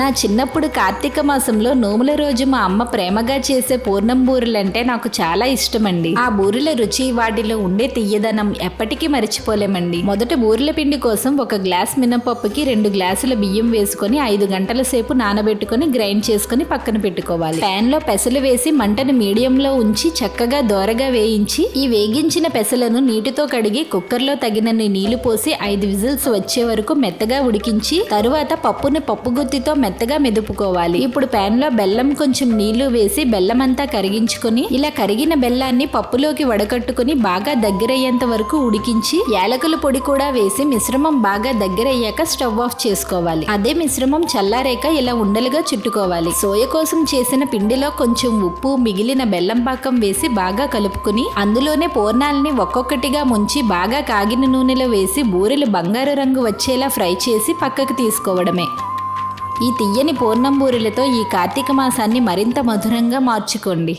నా చిన్నప్పుడు కార్తీక మాసంలో నోముల రోజు మా అమ్మ ప్రేమగా చేసే పూర్ణం బూరెలంటే నాకు చాలా ఇష్టమండి. ఆ బూరెల రుచి వాటిలో ఉండే తీయదనం ఎప్పటికీ మర్చిపోలేమండి. మొదట బూరెల పిండి కోసం ఒక గ్లాస్ మినపప్పుకి రెండు గ్లాసుల బియ్యం వేసుకొని ఐదు గంటల సేపు నానబెట్టుకొని గ్రైండ్ చేసుకొని పక్కన పెట్టుకోవాలి. ప్యాన్లో పెసలు వేసి మంటను మీడియంలో ఉంచి చక్కగా దోరగా వేయించి ఈ వేగించిన పెసలను నీటితో కడిగి కుక్కర్లో తగినన్ని నీళ్ళు పోసి ఐదు విజిల్స్ వచ్చే వరకు మెత్తగా ఉడికించి తరువాత పప్పుని పప్పుగుత్తితో మెత్తగా మెదుపుకోవాలి. ఇప్పుడు ప్యాన్లో బెల్లం కొంచెం నీళ్ళు వేసి బెల్లం అంతా కరిగించుకొని ఇలా కరిగిన బెల్లాన్ని పప్పులోకి వడకట్టుకుని బాగా దగ్గరయ్యేంత వరకు ఉడికించి యాలకుల పొడి కూడా వేసి మిశ్రమం బాగా దగ్గరయ్యాక స్టవ్ ఆఫ్ చేసుకోవాలి. అదే మిశ్రమం చల్లారేక ఇలా ఉండలుగా చుట్టుకోవాలి. సోయ కోసం చేసిన పిండిలో కొంచెం ఉప్పు మిగిలిన బెల్లం పాకం వేసి బాగా కలుపుకుని అందులోనే పూర్ణాలని ఒక్కొక్కటిగా ముంచి బాగా కాగిన నూనెలో వేసి బూరెలు బంగారు రంగు వచ్చేలా ఫ్రై చేసి పక్కకు తీసుకోవడమే. ఈ తియ్యని పూర్ణంబూరులతో ఈ కార్తీక మాసాన్ని మరింత మధురంగా మార్చుకోండి.